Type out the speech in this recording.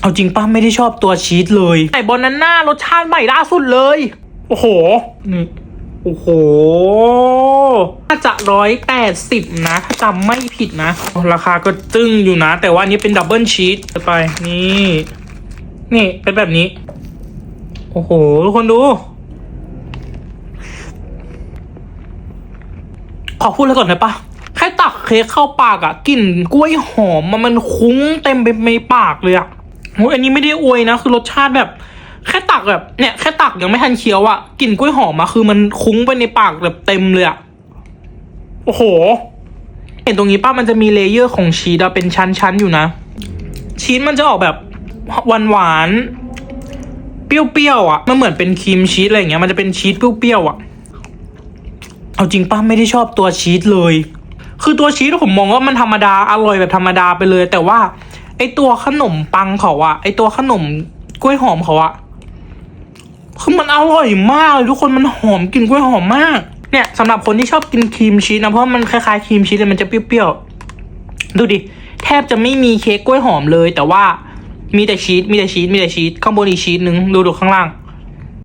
เอาจริงป้าไม่ได้ชอบตัวชีสเลยไอ้บอนาน่ารสชาติใหม่ล่าสุดเลย โอ้โหนี่โอ้โห น่าจะร้อยแปดสิบนะ ถ้าจำไม่ผิดนะ ราคาก็จึ้งอยู่นะ แต่ว่าอันนี้เป็นดับเบิลชีสไปนี่ นี่เป็นแบบนี้ โอ้โห ทุกคนดู ขอพูดเลยก่อนได้ปะแค่ตักเค้กเข้าปากอะกลิ่นกล้วยหอมมันมันคุ้งเต็มไปในปากเลยอะ โอ้ยอันนี้ไม่ได้อวยนะ คือรสชาติแบบ แค่ตักแบบเนี่ยแค่ตักยังไม่ทันเคี้ยวอะกลิ่นกล้วยหอมอะคือมันคุ้งไปในปากแบบเต็มเลยอะโอ้โห เห็นตรงนี้ป้ามันจะมีเลเยอร์ของชีสอะเป็นชั้นๆอยู่นะ ชีสมันจะออกแบบหวานหวานๆเปรี้ยวๆอะมันเหมือนเป็นครีมชีสอะไรอย่างเงี้ยมันจะเป็นชีสเปรี้ยวๆอะเอาจริงป้าไม่ได้ชอบตัวชีสเลย คือตัวชีสผมมองว่ามันธรรมดาอร่อยแบบธรรมดาไปเลย แต่ว่า ไอตัวขนมปังเขาอะไอตัวขนมกล้วยหอมเขาอะคือมันอร่อยมากเลยทุกคนมันหอมกลิ่นกล้วยหอมมาก เนี่ยสำหรับคนที่ชอบกินครีมชีสนะเพราะมันคล้ายๆครีมชีสเลยมันจะเปรี้ยวๆดูดิแทบจะไม่มีเค้กกล้วยหอมเลย แต่ว่ามีแต่ชีสมีแต่ชีสมีแต่ชีสข้างบนอีกชีสหนึ่งดูดูข้างล่าง